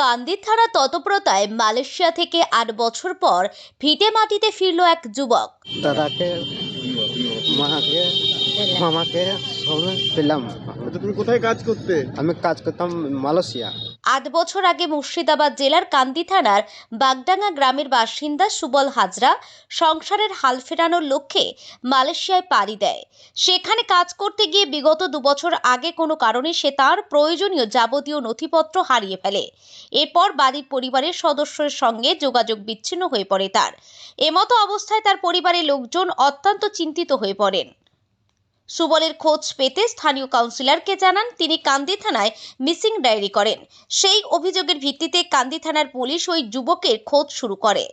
কান্দি থানা ততপ্রতায় মালয়েশিয়া থেকে আট বছর পর ফিটে মাটিতে ফিরল এক যুবক। দাদাকে মাকে মামাকে সব পেলাম। আচ্ছা তুমি কোথায় কাজ করতে? আমি কাজ করতাম মালয়েশিয়া। আট বছর আগে মুর্শিদাবাদ জেলার কান্দি থানার বাগডাঙ্গা গ্রামের বাসিন্দা সুবল হাজরা সংসারের হাল ফেরানোর লক্ষ্যে মালয়েশিয়ায় পাড়ি দেয়। সেখানে কাজ করতে গিয়ে বিগত দুবছর আগে কোনো কারণে সে তার প্রয়োজনীয় যাবতীয় নথিপত্র হারিয়ে ফেলে। এরপর বাড়ির পরিবারের সদস্যের সঙ্গে যোগাযোগ বিচ্ছিন্ন হয়ে পড়ে তার। এমতো অবস্থায় তার পরিবারের লোকজন অত্যন্ত চিন্তিত হয়ে পড়েন। সুবলের খোঁজ পেতে স্থানীয় কাউন্সিলরকে জানান তিনি কান্দি থানায় মিসিং ডায়েরি করেন। সেই অভিযোগের ভিত্তিতে কান্দি থানার পুলিশ ওই যুবকের খোঁজ শুরু করে।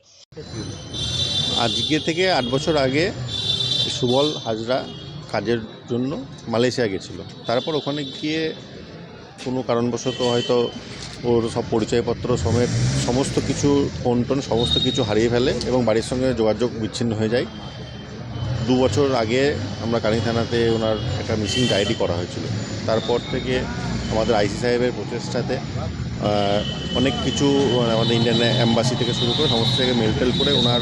আজকে থেকে আট বছর আগে সুবল হাজরা কাজের জন্য মালয়েশিয়া গেছিল। তারপর ওখানে গিয়ে কোনো কারণবশত হয়তো ওর সব পরিচয়পত্র সমেত সমস্ত কিছু ফোন টোন সমস্ত কিছু হারিয়ে ফেলে এবং বাড়ির সঙ্গে যোগাযোগ বিচ্ছিন্ন হয়ে যায়। দু বছর আগে আমরা কালী থানাতে ওনার একটা মিসিং ডায়েরি করা হয়েছিল। তারপর থেকে আমাদের আইসি সাহেবের প্রচেষ্টাতে অনেক কিছু মানে আমাদের ইন্ডিয়ান অ্যাম্বাসি থেকে শুরু করে সমস্ত থেকে মেল টেল করে ওনার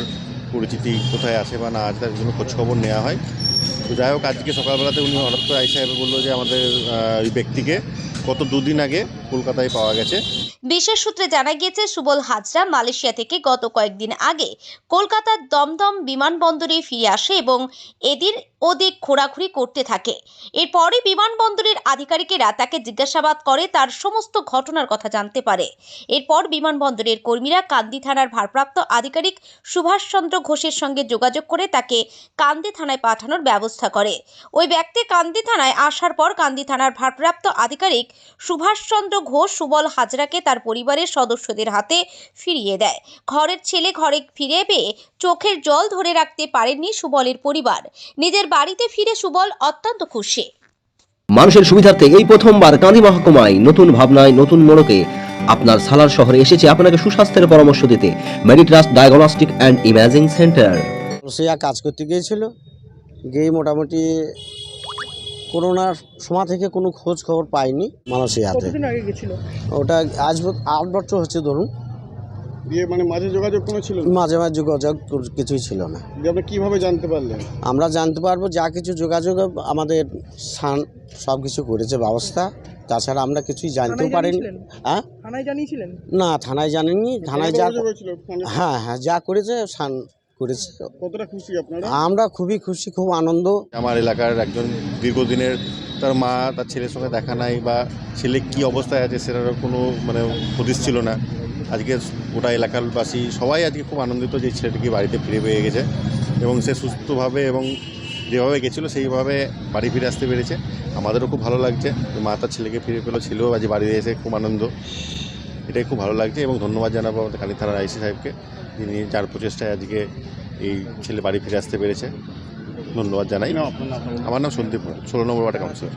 পরিচিতি কোথায় আসে বা না আছে তার জন্য খোঁজখবর নেওয়া হয়। তো যাই হোক, আজকে সকালবেলাতে উনি হঠাৎ করে আইসি সাহেব বলল যে আমাদের ওই ব্যক্তিকে, গত দুদিন আগে কলকাতায় পাওয়া গেছে। বিশেষ সূত্রে জানা গিয়েছে, সুবল হাজরা মালয়েশিয়া থেকে গত কয়েকদিন আগে কলকাতার দমদম বিমানবন্দরে ফিরে আসে এবং এদিন ওদিক ঘোরাঘুরি করতে থাকে। এরপরই বিমানবন্দরের আধিকারিকেরা তাকে জিজ্ঞাসাবাদ করে, তার সমস্ত ঘটনার কথা জানতে পারে। এরপর বিমানবন্দরের কর্মীরা কান্দি থানার ভারপ্রাপ্ত আধিকারিক সুভাষচন্দ্র ঘোষের সঙ্গে যোগাযোগ করে তাকে কান্দি থানায় পাঠানোর ব্যবস্থা করে। ওই ব্যক্তি কান্দি থানায় আসার পর কান্দি থানার ভারপ্রাপ্ত আধিকারিক সুভাষচন্দ্র ঘোষ সুবল হাজরাকে তার পরিবারের সদস্যদের হাতে ফিরিয়ে দেয়। ঘরের ছেলে ঘরে ফিরে পেয়ে চোখের জল ধরে রাখতে পারেননি সুবলের পরিবার। নিজের বাড়িতে ফিরে সুবল অত্যন্ত খুশি। মানুষের সুবিধার্থে এই প্রথমবার কাঁদি মহকুমায় নতুন ভাবনায় নতুন মোড়কে আপনার সালার শহরে এসেছে আপনাকে সুস্বাস্থ্যের পরামর্শ দিতে। Meditrust diagnostic and imaging centre. Malaysia কাজ করতে গিয়েছিল। গিয়ে মোটামুটি করোনার সময় থেকে কোনো খোঁজ খবর পাইনি মালয়েশিয়াতে। কতদিন আগে গেছিল? ওটা আজ ব- আট বছর হচ্ছে ধরুন। দিয়ে মানে মাঝে যোগাযোগ কোনো ছিল না? মাঝে মাঝে যোগাযোগ কর- কিছুই ছিল না। দিয়ে আপনি কীভাবে জানতে পারলেন? আমরা জানতে পারব যা কিছু যোগাযোগ আমাদের সান সব কিছু করেছে ব্যবস্থা। তাছাড়া আমরা কিছুই জানতেও পারিনি। হ্যাঁ? থানায় জানিয়েছিলেন? না থানায় জানেননি থানায় যা অভিযোগ হয়েছিল ফোনে? হ্যাঁ হ্যাঁ যা করেছে সান করেছে। কতটা খুশি আপনারা? আমরা খুবই খুশি খুব আনন্দ। আমার এলাকার একজন দীর্ঘদিনের তার মা তার ছেলের সঙ্গে দেখা নাই বা ছেলে কি অবস্থায় আছে সেটার কোনো মানে হদিস ছিল না। আজকে গোটা এলাকারবাসী সবাই আজকে খুব আনন্দিত যে ছেলেটিকে বাড়িতে ফিরে পেয়ে গেছে এবং সে সুস্থভাবে এবং যেভাবে গেছিল সেইভাবে বাড়ি ফিরে আসতে পেরেছে। আমাদেরও খুব ভালো লাগছে মা তার ছেলেকে ফিরে পেল ছেলেও আজ বাড়ি এসে খুব আনন্দ। এটাই খুব ভালো লাগছে এবং ধন্যবাদ জানাব আমাদের কালী থানার আইসি সাহেবকে। যিনি যার প্রচেষ্টায় আজকে এই ছেলে বাড়ি ফিরে আসতে পেরেছে। ধন্যবাদ জানাই। আমার নাম সন্দীপ ষোলো নম্বর ওয়ার্ড কাউন্সিলর।